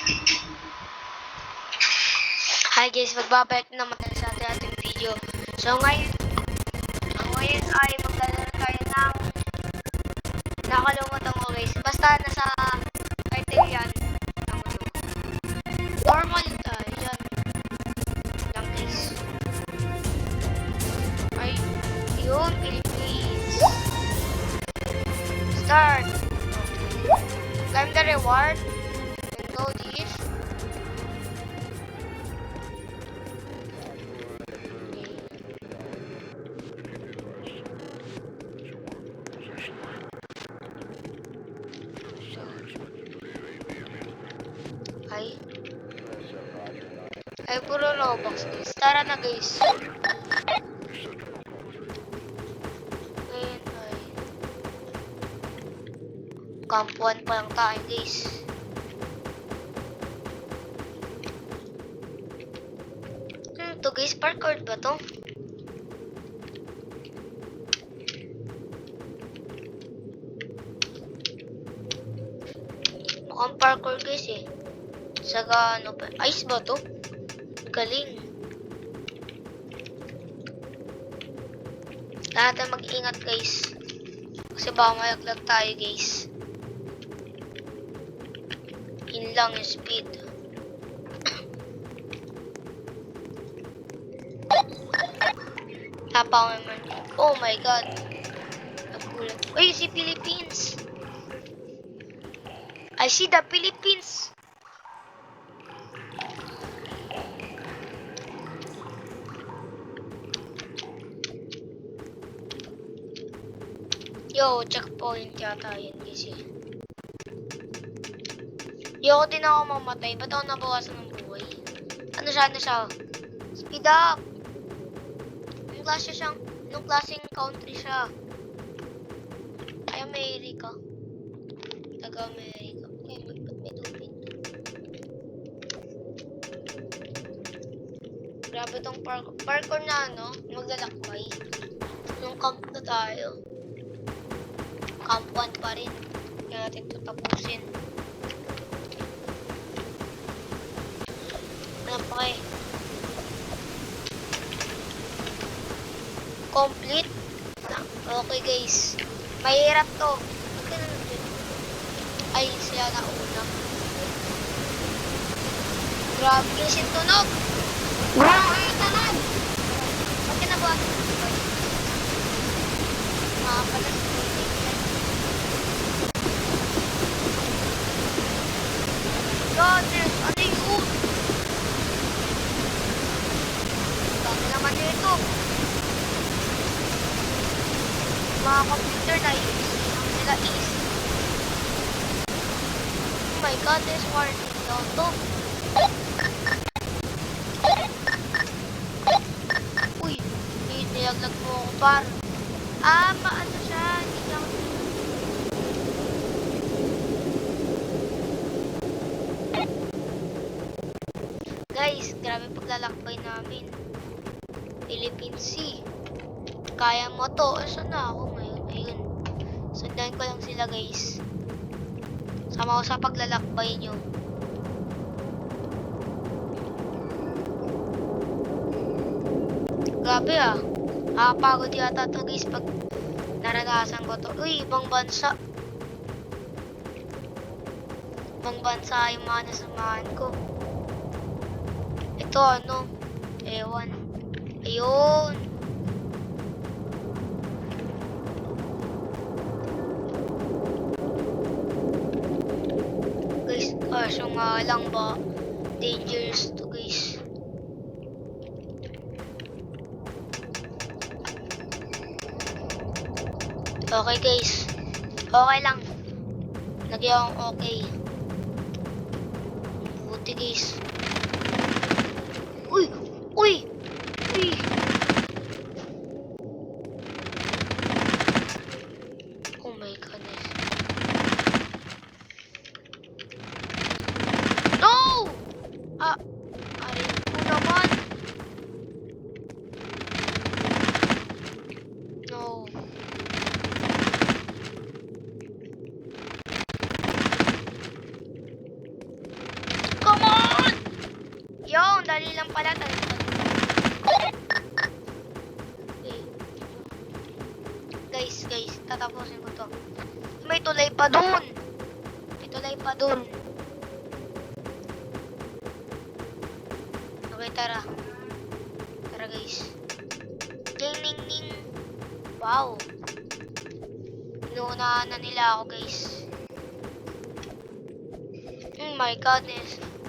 Hi guys, magbabalik na naman tayo sa ating ating video. So ngayon, ngayon ay maglalaro tayo ng nakalimutan ko guys. Basta nasa title yan. Ano. Normal tayo dyan. Lang guys. Ay, yun, Philippines. Start. Claim the reward. Ay, puro Robux guys. Tara na guys. Ngayon ay... Kampuan pa lang tayo guys. Hmm, to guys, parkour ba to? Mukhang parkour guys eh. Saka ano pa, ice ba to? Galing. Lahat na mag-ingat guys. Kasi baka mayaglag tayo guys. Yun lang yung speed. Tapa ko naman. Oh my god. Nagulat. Uy, si Philippines. I see the Philippines. Yo, checkpoint yata yun kasi. Yo, din ako mamatay. Ba't ako nabawasan ng buhay? Ano siya, ano siya? Speed up! Yung klase siyang, yung klaseng country siya. Ay, America. Taga-America. Ay, may, ba't may tubig? Grabe tong parkour. Parkour na, ano? Maglalakbay. Yung camp na tayo. Camp 1 pa rin. Kaya natin ito tapusin. Ano pa eh? Complete? Na- Okay guys. Mahirap to. Ay, sila na una. Grabe guys yung tunog! Grabe yung tunog! Ba't ka nabuhat? Mga pala sa building yan. Goodness, ano yun? Dami naman dito. Mga computer na easy. Sila easy. Oh my god, there's warning daw to. Uy, nilaglag mo ako par. Ah, paano siya? Hindi lang Guys, grabe paglalakbay namin. Philippine Sea. Kaya mo to. Asan na ako ngayon? Ayun. Sundan ko lang sila guys. Sama ko sa paglalakbay nyo. Grabe ah. Nakakapagod yata to guys pag naranasan ko to. Uy, ibang bansa. Ibang bansa yung mga nasamahan ko. Ito ano? Ewan. Ayun. Guys, kaso nga lang ba, dangerous to guys. Okay guys. Okay lang. Lagyan akong okay. Buti guys. Uy! Uy! Uy! Oh my goodness. No! Ah! Arin ko naman. No. Madali lang pala talaga. Okay. Guys, guys, tatapusin ko to. May tulay pa dun. May tulay pa dun. Okay, tara. Tara, guys. Ding, ning, ning. Wow. Inuunahan na nila ako, guys. Oh my goodness.